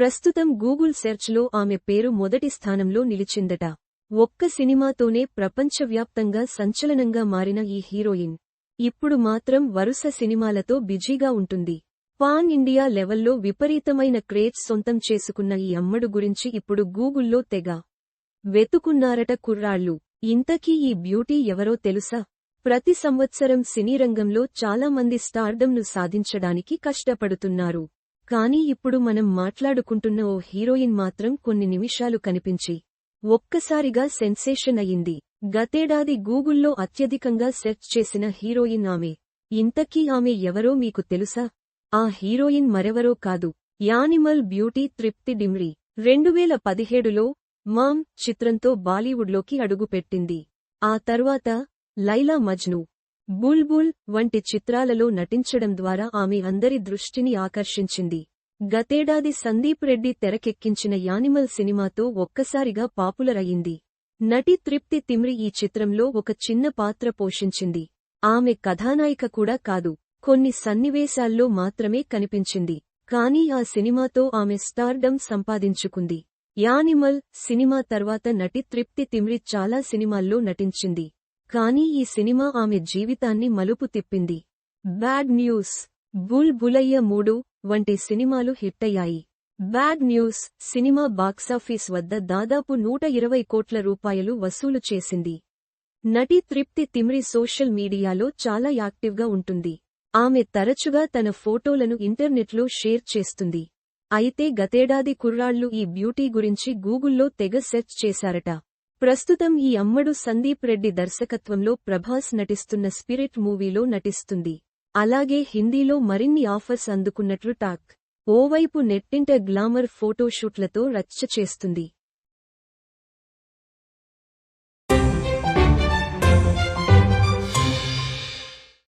ప్రస్తుతం గూగుల్ సెర్చ్లో ఆమె పేరు మొదటి స్థానంలో నిలిచిందట. ఒక్క సినిమాతోనే ప్రపంచవ్యాప్తంగా సంచలనంగా మారిన ఈ హీరోయిన్. ఇప్పుడు మాత్రం వరుస సినిమాలతో బిజీగా ఉంటుంది. పాన్ ఇండియా లెవెల్లో విపరీతమైన క్రేజ్ సొంతం చేసుకున్న ఈ అమ్మడు గురించి ఇప్పుడు గూగుల్లో తెగ వెతుకున్నారట కుర్రాళ్ళు. ఇంతకీ ఈ బ్యూటీ ఎవరో తెలుసా? ప్రతి సంవత్సరం సినీ రంగంలో చాలా మంది సాధించడానికి కష్టపడుతున్నారు. కానీ ఇప్పుడు మనం మాట్లాడుకుంటున్న ఓ హీరోయిన్ మాత్రం కొన్ని నిమిషాలు కనిపించి ఒక్కసారిగా సెన్సేషన్ అయింది గతేడాది గూగుల్లో అత్యధికంగా సెర్చ్ చేసిన హీరోయిన్ ఆమె. ఇంతకీ ఆమె ఎవరో మీకు తెలుసా? ఆ హీరోయిన్ మరెవరో కాదు. యానిమల్ బ్యూటీ తృప్తి డిమ్రీ. రెండువేల పదిహేడులో మామ్ చిత్రంతో బాలీవుడ్లోకి అడుగుపెట్టింది. ఆ తర్వాత లైలా మజ్ను. బుల్బుల్ వంటి చిత్రాలలో నటించడం ద్వారా ఆమె అందరి దృష్టిని ఆకర్షించింది. గతేడాది సందీప్ రెడ్డి తెరకెక్కించిన యానిమల్ సినిమాతో ఒక్కసారిగా పాపులర్ అయింది నటి తృప్తి తిమ్రి ఈ చిత్రంలో ఒక చిన్న పాత్ర పోషించింది. ఆమె కథానాయిక కూడా కాదు కొన్ని సన్నివేశాల్లో మాత్రమే కనిపించింది. కానీ ఆ సినిమాతో ఆమె స్టార్డమ్ సంపాదించుకుంది. యానిమల్ సినిమా తర్వాత నటి తృప్తి తిమ్రి చాలా సినిమాల్లో నటించింది. కానీ ఈ సినిమా ఆమె జీవితాన్ని మలుపు తిప్పింది. Bad news. బుల్ బులయ్య మూడు వంటి సినిమాలు హిట్టయ్యాయి. Bad news cinema box office వద్ద దాదాపు నూట ఇరవై కోట్ల రూపాయలు వసూలు చేసింది. నటి తృప్తి తిమ్రి సోషల్ మీడియాలో చాలా యాక్టివ్గా ఉంటుంది. ఆమె తరచుగా తన ఫోటోలను ఇంటర్నెట్లో షేర్ చేస్తుంది. అయితే గతేడాది కుర్రాళ్ళు ఈ బ్యూటీ గురించి గూగుల్లో తెగ సెర్చ్ చేశారట. ప్రస్తుతం ఈ అమ్మడు సందీప్ రెడ్డి దర్శకత్వంలో ప్రభాస్ నటిస్తున్న స్పిరిట్ మూవీలో నటిస్తుంది. అలాగే హిందీలో మరిన్ని ఆఫర్స్ అందుకున్నట్లు టాక్. ఓవైపు నెట్టింట గ్లామర్ ఫోటోషూట్లతో రచ్చ చేస్తుంది.